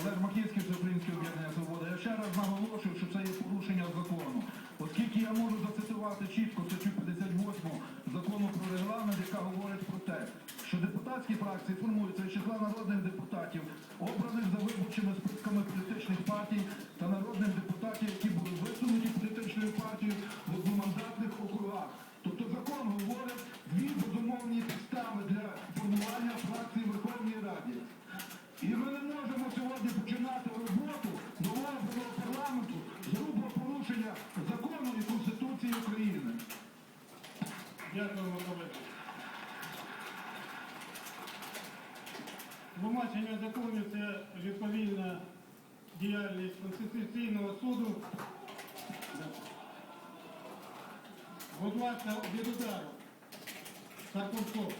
Олег Маківський, Всеукраїнське об'єднання Свобода. Я ще раз наголошую, що це є порушення закону. Оскільки я можу зацитувати чітко статтю 58 закону про регламент, яка говорить про те, що депутатські фракції формуються із числа народних депутатів, обраних за виборчими списками політичних партій та народних депутатів, які були висунуті політичною партією в одномандатних округах. Тобто закон говорить дві безумовні підстави для формування фракції в Верховній Раді. І ми не можемо сьогодні починати роботу нового парламенту з грубого порушення закону і Конституції України. Дякуємо, колеги. Тлумачення законів це відповідна діяльність Конституційного суду. Будь ласка, від удару. Карпунцов.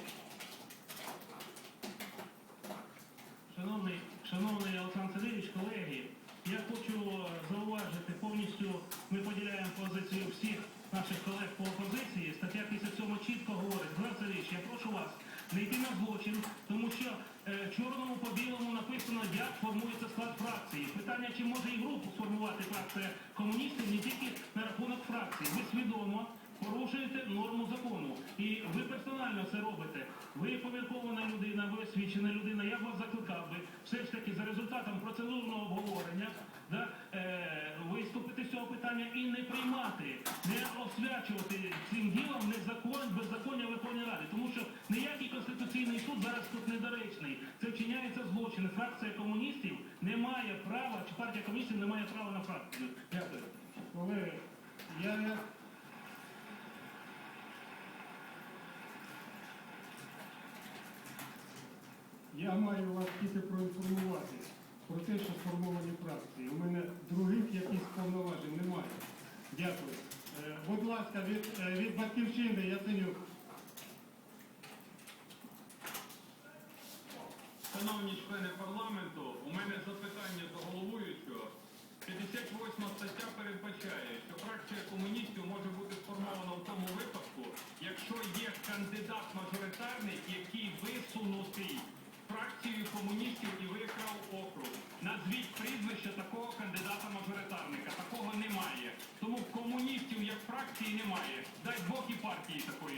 Шановний, шановний Олександр Сергійович, колеги, я хочу зауважити повністю, ми поділяємо позицію всіх наших колег по опозиції. Стаття 57 чітко говорить, Олександр Сергійович, я прошу вас не йти на злочин, тому що е, чорному по білому написано, як формується склад фракції. Питання, чи може і групу сформувати фракція комуністів не тільки на рахунок фракції. Ви свідомо порушуєте норму закону. І ви персонально це робите. Ви поміркована людина, ви освічена людина. Я б вас закликав би все ж таки за результатом процедурного обговорення да, е, виступити з цього питання і не приймати, не освячувати Фракція комуністів не має права, чи партія комуністів не має права на фракцію. Дякую. Колеги, я Я маю вас тільки проінформувати про те, що сформовані фракції. У мене других якихось повноважень немає. Дякую. Е, Будь ласка, від, е, від батьківщини Яценюк. Шановні члени парламенту, у мене запитання до головуючого. 58 стаття передбачає, що фракція комуністів може бути сформована в тому випадку, якщо є кандидат-мажоритарник, який висунутий фракцією комуністів і виграв округ. Назвіть прізвище такого кандидата-мажоритарника. Такого немає. Тому комуністів як фракції немає. Дай Бог і партії такої